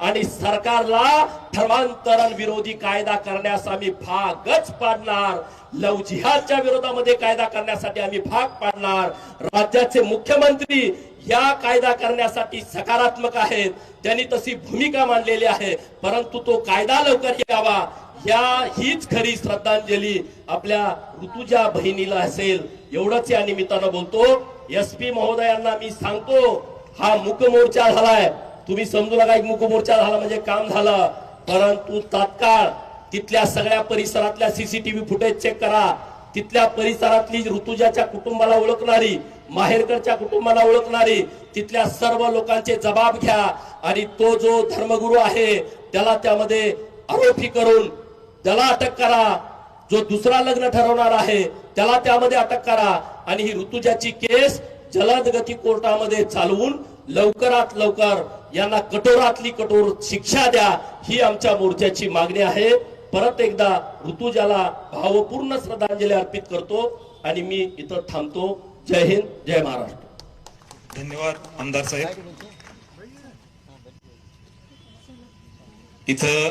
आणि सरकारला धर्मांतरण विरोधी कायदा करण्यास आम्ही भागच पाडणार. लव जिहादच्या विरोधामध्ये कायदा करण्यासाठी आम्ही भाग पाडणार. राज्याचे मुख्यमंत्री या कायदा करण्यासाठी सकारात्मक आहेत. त्यांनी तशी भूमिका मांडलेली आहे. परंतु तो कायदा लवकर यावा. या हीच खरी श्रद्धांजली आपल्या ऋतुजा बहिणीला असेल. एवढंच या निमित्तानं बोलतो. एस पी महोदयांना मी सांगतो हा मुक मोर्चा झालाय. तुम्ही समजू नका एक मुकमोर्चा झाला म्हणजे काम झालं. परंतु तात्काळ तिथल्या सगळ्या परिसरातल्या सीसीटीव्ही फुटेज चेक करा. तिथल्या परिसरातली ऋतुजाच्या कुटुंबाला ओळखणारी माहेरकडच्या कुटुंबाला ओळखणारी तिथल्या सर्व लोकांचे जबाब घ्या. आणि तो जो धर्मगुरू आहे त्याला त्यामध्ये आरोपी करून त्याला अटक करा. जो दुसरा लग्न ठरवणार आहे त्याला त्यामध्ये अटक करा. आणि ही ऋतुजाची केस जलद गती कोर्टामध्ये चालवून लवकरात लवकर यांना कठोरातली कठोर शिक्षा द्या ही आमच्या मोर्चाची मागणी आहे. परत एकदा ऋतुजाला भावपूर्ण श्रद्धांजली अर्पित करतो आणि मी इथं थांबतो. जय हिंद जय महाराष्ट्र. धन्यवाद आमदार साहेब. इथं